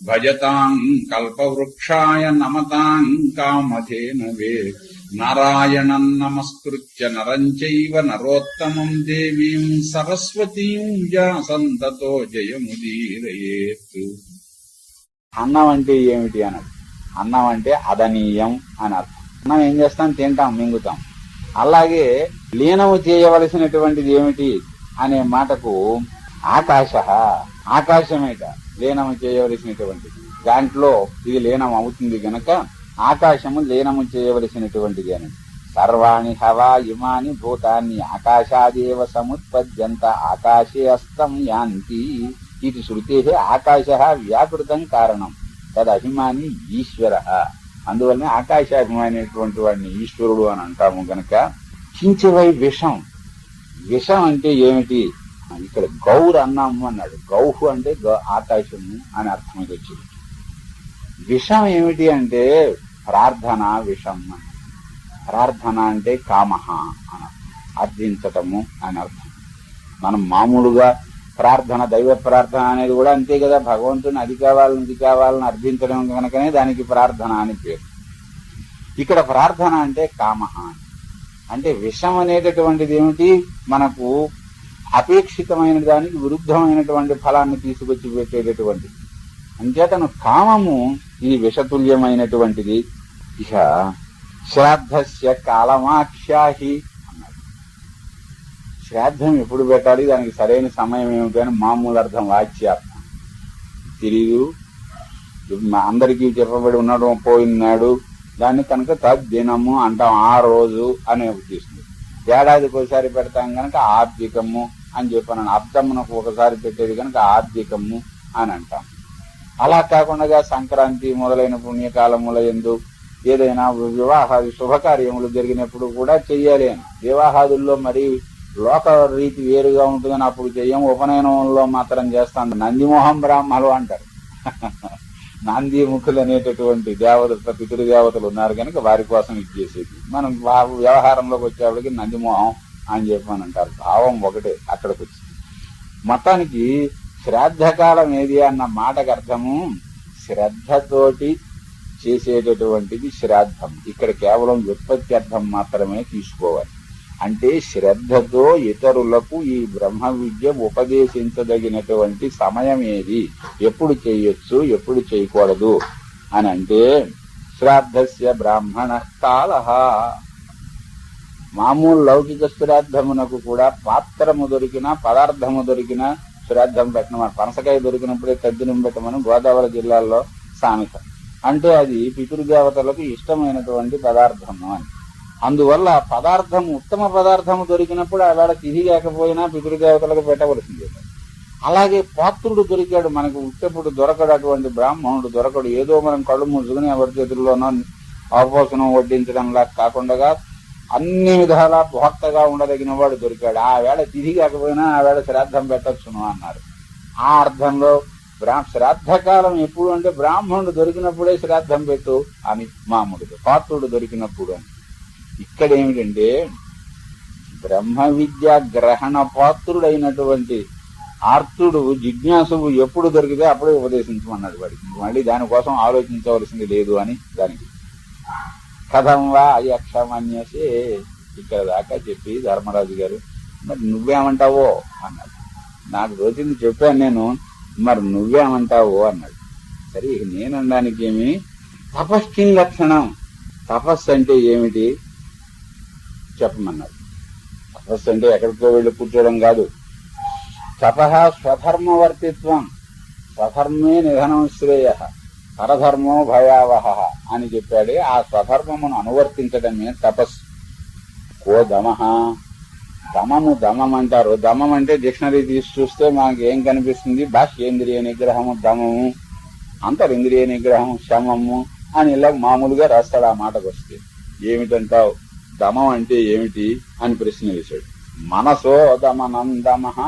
భూయో భూయో నమామ్యాం భజతాం కల్పవృక్షాయ నమతాం కామధేనవే నారాయణం నమస్కృత్య నరం చైవ నరోత్తమం దేవీం సరస్వతీం వ్యాసంతతో జయముదీరయేత్ అన్నం అంటే ఏమిటి అన్నాడు అన్నం అంటే అదనీయం అని అర్థం. అన్నం ఏం చేస్తాం? తింటాం మింగుతాం. అలాగే లీనము చేయవలసినటువంటిది ఏమిటి? అనే మాటకు ఆకాశ ఆకాశమేట లీనము చేయవలసినటువంటిది. దాంట్లో ఇది లీనం అవుతుంది గనక ఆకాశము లీనము చేయవలసినటువంటిది అని. సర్వాణి హవా ఇమాని భూతాన్ని ఆకాశాదేవ సముత్పద్యంత ఆకాశే అస్తం యాంతి ఇది శృతే ఆకాశ వ్యాకృతం కారణం. తదభిమాని ఈశ్వర. అందువల్లనే ఆకాశాభిమానినటువంటి వాడిని ఈశ్వరుడు అని అంటాము గనక. కించవై విషం. విషం అంటే ఏమిటి? ఇక్కడ గౌర్ అన్నాము అన్నాడు. గౌహు అంటే ఆకాశము అని అర్థమైతే వచ్చింది. విషం ఏమిటి అంటే ప్రార్థన విషం ప్రార్థన అంటే కామహ అని అర్థించటము అని అర్థం. మనం మామూలుగా ప్రార్థన దైవ ప్రార్థన అనేది కూడా అంతే కదా. భగవంతుని అది కావాలని ఇది కావాలని అర్థించడం కనుకనే దానికి ప్రార్థన అని పేరు. ఇక్కడ ప్రార్థన అంటే కామహ అని. అంటే విషం అనేటటువంటిది ఏమిటి? మనకు అపేక్షితమైన దానికి విరుద్ధమైనటువంటి ఫలాన్ని తీసుకొచ్చి పెట్టేటటువంటిది. అంచేతను కామము ఈ విషతుల్యమైనటువంటిది. ఇక శ్రాద్ధస్య కాలమాఖ్యాహి అన్నాడు. శ్రాద్ధం ఎప్పుడు పెట్టాలి? దానికి సరైన సమయం ఏమిటి అని మామూలు అర్థం వాచ్యార్థం తెలీదు. అందరికీ చెప్పబడి ఉండడం పోయినాడు. దాన్ని కనుక తద్దినము అంటాం ఆ రోజు అనే ఉద్దేశం. ఏడాదికి ఒకసారి పెడతాం కనుక ఆర్థికము అని చెప్పాను అర్థమునకు ఒకసారి పెట్టేది కనుక ఆర్థికము అని అంటాం. అలా కాకుండా సంక్రాంతి మొదలైన పుణ్యకాలముల ఎందు ఏదైనా వివాహాది శుభకార్యములు జరిగినప్పుడు కూడా చెయ్యాలి అని. వివాహాదుల్లో మరి లోక రీతి వేరుగా ఉంటుందని అప్పుడు చెయ్యం. ఉపనయనంలో మాత్రం చేస్తాను నందిమోహం బ్రాహ్మలు అంటారు. నాందీముఖులు అనేటటువంటి దేవత పితృదేవతలు ఉన్నారు కనుక వారి కోసం ఇది చేసేది. మనం వ్యవహారంలోకి వచ్చేవాడికి నందిమోహం అని చెప్పని అంటారు. భావం ఒకటే అక్కడికి వచ్చింది. మొత్తానికి శ్రాద్ధకాలం ఏది అన్న మాటకు అర్థము శ్రద్ధతోటి చేసేటటువంటిది శ్రాద్ధం. ఇక్కడ కేవలం వ్యుత్పత్తి అర్థం మాత్రమే తీసుకోవాలి. అంటే శ్రద్ధతో ఇతరులకు ఈ బ్రహ్మ విద్య ఉపదేశించదగినటువంటి సమయం ఏది ఎప్పుడు చేయొచ్చు ఎప్పుడు చేయకూడదు అని అంటే శ్రాద్ధస్య బ్రాహ్మణ కాల. మామూలు లౌకిక శ్రాద్ధమునకు కూడా పాత్రము దొరికిన పదార్థము దొరికిన శ్రాద్ధం పెట్టమని. పనసకాయ దొరికినప్పుడే తద్దినం పెట్టమని గోదావరి జిల్లాలో సామెత అంటే అది పితృదేవతలకు ఇష్టమైనటువంటి పదార్థము అని. అందువల్ల పదార్థం ఉత్తమ పదార్థము దొరికినప్పుడు ఆవేళ తిథి కాకపోయినా పితృదేవతలకు పెట్టవలసిందే. అలాగే పాత్రుడు దొరికాడు మనకు ఉట్టప్పుడు దొరకడు అటువంటి బ్రాహ్మణుడు దొరకడు. ఏదో మనం కళ్ళు మూసుకుని ఎవరి చేతుల్లోనో అవపోసనం వడ్డించడంలా కాకుండా అన్ని విధాలా భోక్తగా ఉండదగిన వాడు దొరికాడు. ఆ వేళ తిరిగి కాకపోయినా ఆ వేళ శ్రాద్ధం పెట్టచ్చును అన్నారు. ఆ అర్థంలో బ్రా శ్రాద్ధకాలం ఎప్పుడు అంటే బ్రాహ్మణుడు దొరికినప్పుడే శ్రాద్ధం పెట్టు అని మామూలుగా పాత్రుడు దొరికినప్పుడు అని. ఇక్కడ ఏమిటంటే బ్రహ్మ విద్య గ్రహణ పాత్రుడైనటువంటి ఆర్తుడు జిజ్ఞాసువు ఎప్పుడు దొరికితే అప్పుడే ఉపదేశించమన్నాడు వాడికి. మళ్ళీ దానికోసం ఆలోచించవలసింది లేదు అని దానికి. కథం వా అయక్షమన్యసే ఇక్కడ దాకా చెప్పి ధర్మరాజు గారు మరి నువ్వేమంటావో అన్నాడు. నాకు తోచింది చెప్పాను నేను మరి నువ్వేమంటావో అన్నాడు. సరే ఇక నేను ఏమి? తపస్కిం లక్షణం. తపస్సు అంటే ఏమిటి? చెప్పమన్నాడు. తపస్సు అంటే ఎక్కడికో వెళ్ళి కూర్చోవడం కాదు. తప స్వధర్మవర్తిత్వం స్వధర్మే నిధనం శ్రేయ పరధర్మో భయావహ అని చెప్పాడే. ఆ స్వధర్మమును అనువర్తించడమే తపస్సు. కో దమహ దమము దమం అంటారు దమం అంటే డిక్షనరీ తీసి చూస్తే మనకి ఏం కనిపిస్తుంది? బాహ్యేంద్రియ నిగ్రహము దమము అంతరింద్రియ నిగ్రహం శమము అని ఇలా మామూలుగా రాస్తాడు ఆ మాటకు వస్తే ఏమిటంటావు? దమం అంటే ఏమిటి అని ప్రశ్న వేశాడు. మనసో దమనం దమహ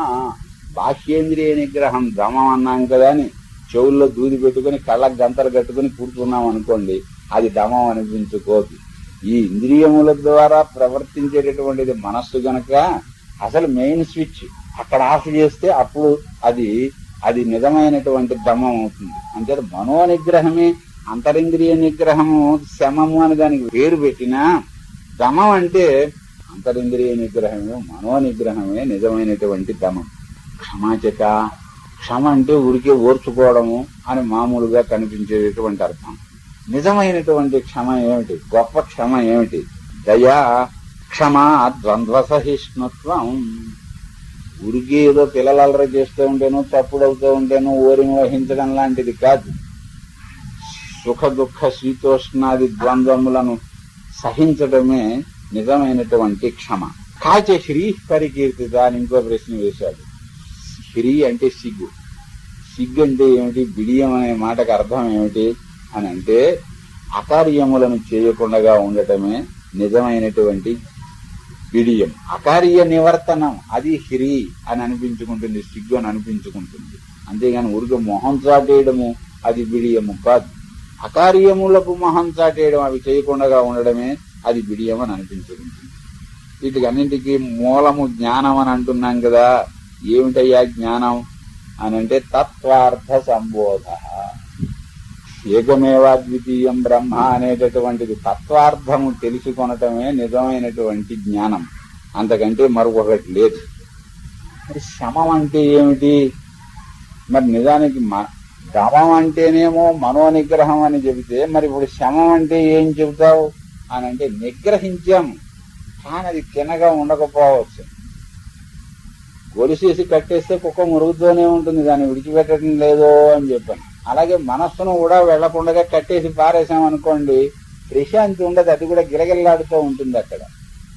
బాహ్యేంద్రియ నిగ్రహం దమం అన్నాం కదా అని చెవుల్లో దూది పెట్టుకుని కళ్ళకు గంతలు కట్టుకుని కూర్చున్నాం అనుకోండి అది దమం అనిపించుకోదు. ఈ ఇంద్రియముల ద్వారా ప్రవర్తించేటటువంటిది మనస్సు గనక అసలు మెయిన్ స్విచ్. అక్కడ ఆఫ్ చేస్తే అప్పుడు అది అది నిజమైనటువంటి దమం అవుతుంది. అంటే మనో నిగ్రహమే అంతరింద్రియ నిగ్రహము శమము అని దానికి పేరు పెట్టినా దమం అంటే అంతరింద్రియ నిగ్రహమే మనో నిగ్రహమే నిజమైనటువంటి దమం. క్షమాచక క్షమ అంటే ఉరికి ఓర్చుకోవడము అని మామూలుగా కనిపించేటటువంటి అర్థం. నిజమైనటువంటి క్షమ ఏమిటి? గొప్ప క్షమ ఏమిటి? దయా క్షమ ద్వంద్వ సహిష్ణుత్వం. ఉరికి ఏదో పిల్లలు అలర చేస్తూ ఉంటేనో తప్పుడవుతూ ఉంటేనో ఓరిని వహించడం లాంటిది కాదు. సుఖ దుఃఖ శీతోష్ణాది ద్వంద్వములను సహించడమే నిజమైనటువంటి క్షమ. కాచే శ్రీ పరికీర్తిత అని ఇంకో ప్రశ్న వేశాడు. శ్రీ అంటే సిగ్గు. సిగ్గు అంటే ఏమిటి? బిడియం అనే మాటకు అర్థం ఏమిటి? అని అంటే అకార్యములను చేయకుండా ఉండటమే నిజమైనటువంటి బిడియం. అకార్య నివర్తనం అది హ్రీ అని అనిపించుకుంటుంది సిగ్గు అని అనిపించుకుంటుంది. అంతేగాని ఊరికి మొహం చాటేయడము అది బిడియము కాదు. అకార్యములకు మహం చాటేయడం అవి చేయకుండా ఉండడమే అది బిడియం అని అనిపించుకుంటుంది వీటికన్నింటికీ మూలము జ్ఞానం అని అంటున్నాం కదా. ఏమిటయ్యా జ్ఞానం? అని అంటే తత్వార్థ సంబోధ. ఏకమేవాద్వితీయం బ్రహ్మ అనేటటువంటిది తత్వార్థము తెలుసుకొనటమే నిజమైనటువంటి జ్ఞానం. అంతకంటే మరొకటి లేదు. మరి శమం అంటే ఏమిటి? మరి నిజానికి గమం అంటేనేమో అంటేనేమో మనోనిగ్రహం అని చెబితే మరి ఇప్పుడు శమం అంటే ఏం చెబుతావు? అని అంటే నిగ్రహించాం. కానీ అది తినగా ఉండకపోవచ్చు. గొలిసేసి కట్టేస్తే కుక్క మురుగుతూనే ఉంటుంది దాన్ని విడిచిపెట్టడం లేదో అని చెప్పాను. అలాగే మనస్సును కూడా వెళ్ళకుండా కట్టేసి పారేసామనుకోండి ప్రశాంతి ఉండదు అది కూడా గిరగిల్లాడుతూ ఉంటుంది అక్కడ.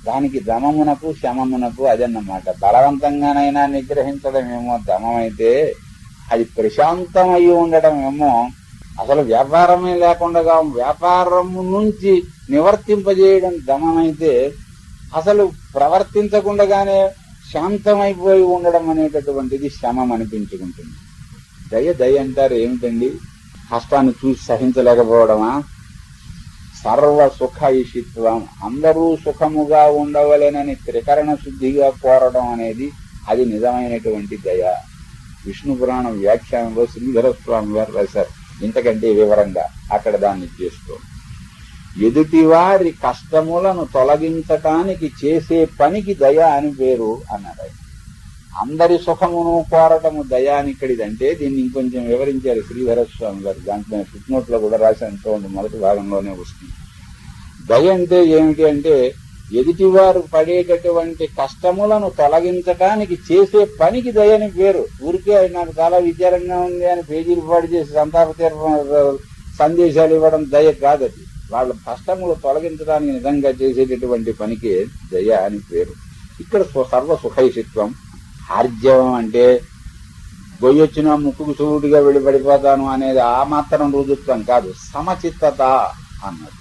దానికి దమమునకు శమమునకు అదన్నమాట. బలవంతంగానైనా నిగ్రహించడం ఏమో దమమైతే అది ప్రశాంతమై ఉండడం ఏమో అసలు వ్యాపారమే లేకుండా వ్యాపారము నుంచి నివర్తింపజేయడం దమనైతే అసలు ప్రవర్తించకుండానే శాంతమైపోయి ఉండడం అనేటటువంటిది శమం అనిపించుకుంటుంది. దయ దయ అంటారు ఏమిటండి? కష్టాన్ని చూసి సహించలేకపోవడమా? సర్వ సుఖ ఇషిత్వం అందరూ సుఖముగా ఉండవలేనని త్రికరణ శుద్ధిగా కోరడం అనేది అది నిజమైనటువంటి దయ. విష్ణు పురాణం వ్యాఖ్యానంలో శ్రీధర స్వామి గారు రాశారు. ఇంతకంటే వివరంగా అక్కడ దాన్ని చేసుకో. ఎదుటివారి కష్టములను తొలగించటానికి చేసే పనికి దయ అని పేరు అన్నాడు ఆయన. అందరి సుఖమును కోరటము దయ అని ఇక్కడిదంటే దీన్ని ఇంకొంచెం వివరించారు శ్రీధర స్వామి గారు. దాంట్లో ఫుట్నోట్లో కూడా రాశాను. చూడండి మొదటి భాగంలోనే వస్తుంది. దయ అంటే ఏమిటి అంటే ఎదుటివారు పడేటటువంటి కష్టములను తొలగించడానికి చేసే పనికి దయని పేరు ఊరికే నాకు చాలా విచారంగా ఉంది అని పేజీలు పాడు చేసి సంతాప సందేశాలు ఇవ్వడం దయ కాదది. వాళ్ళ కష్టములు తొలగించడానికి నిజంగా చేసేటటువంటి పనికి దయ అని పేరు. ఇక్కడ సు- సర్వ సుఖైషిత్వం. ఆర్జవం అంటే గొయ్యొచ్చిన ముక్కుకు చూడుగా వెళ్ళి పడిపోతాను అనేది ఆ మాత్రం రుజుత్వం కాదు. సమచిత్తత అన్నది.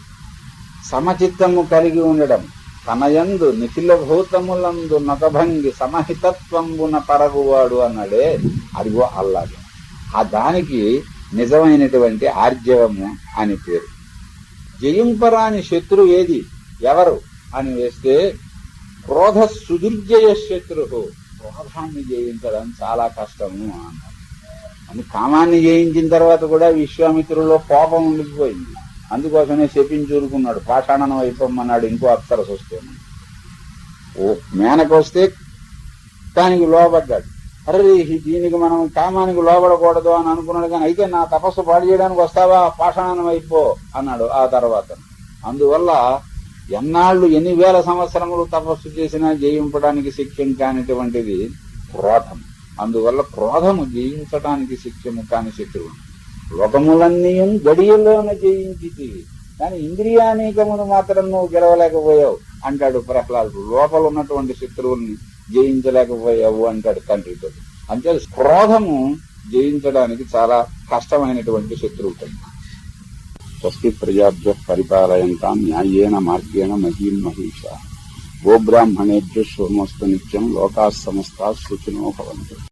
సమచిత్తము కలిగి ఉండడం. తనయందు నిఖిల భూతములందు నకభంగి సమహితత్వంబున పరగువాడు అన్నాడే అదిగో అల్లాడు ఆ దానికి నిజమైనటువంటి ఆర్జవము అని పేరు. జయింపరాని శత్రువు ఏది? ఎవరు? అని వేస్తే క్రోధ సుదుర్జయ శత్రు క్రోధాన్ని జయించడం చాలా కష్టము అన్నారు అని కామాన్ని జయించిన తర్వాత కూడా విశ్వామిత్రుల్లో కోపం ఉండిపోయింది. అందుకోసమే శపించూరుకున్నాడు పాషాణం అయిపోమన్నాడు ఇంకో అప్సరస్ వస్తే. ఓ మేనకొస్తే దానికి లోబడ్డాడు. అరే దీనికి మనం కామానికి లోబడకూడదు అని అనుకున్నాడు కానీ అయితే నా తపస్సు పాడు చేయడానికి వస్తావా? పాషాణం అయిపో అన్నాడు ఆ తర్వాత. అందువల్ల ఎన్నాళ్ళు ఎన్ని వేల సంవత్సరములు తపస్సు చేసినా జయింపడానికి శక్యం కానిటువంటిది క్రోధం. అందువల్ల క్రోధము జయించడానికి శక్యము కాని శత్రువు లోకములన్నీ గడియలోన జయించి కానీ ఇంద్రియానీకమును మాత్రం నువ్వు గెలవలేకపోయావు అంటాడు ప్రహ్లాదుడు. లోపల ఉన్నటువంటి శత్రువుల్ని జయించలేకపోయావు అంటాడు తండ్రితో. అంటే క్రోధము జయించడానికి చాలా కష్టమైనటువంటి శత్రువు స్వస్తి ప్రజాభ్య పరిపాలయంతా న్యాయేన మార్గేణ మహీం మహిష. గోబ్రాహ్మణేభ్య శోమస్తు నిత్యం లోకా సమస్తా సూచనో భవంతు.